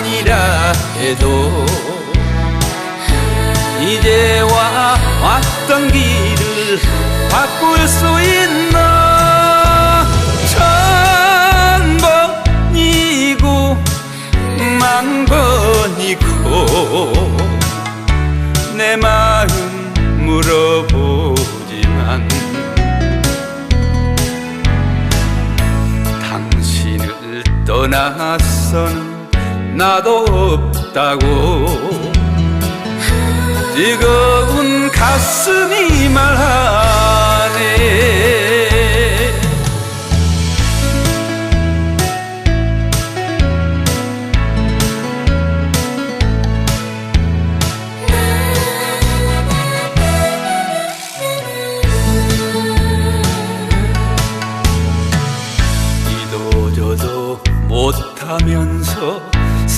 아니라 해도 이제와 왔던 길을 바꿀 수 있나? 천 번이고 만 번이고 내 마음 물어보지만 당신을 떠나서는 나도 없다고. 뜨거운 가슴이 말하네. 이도 저도 못하면서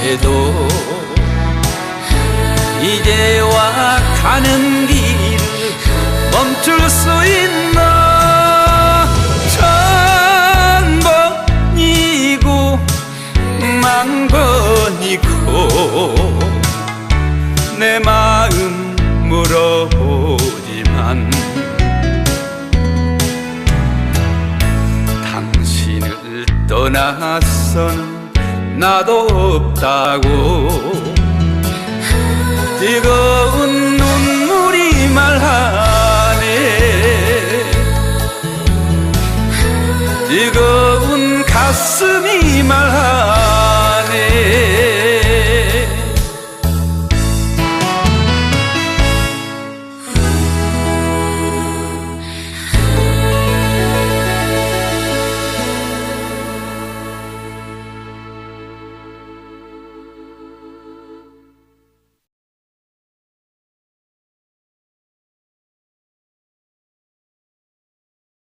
해도 이제와 가는 길을 멈출 수 있나? 천 번이고 만 번이고 내 마음 물어보지만 당신을 떠나서는 나도 없다고. 뜨거운 눈물이 말하네. 뜨거운 가슴이 말하네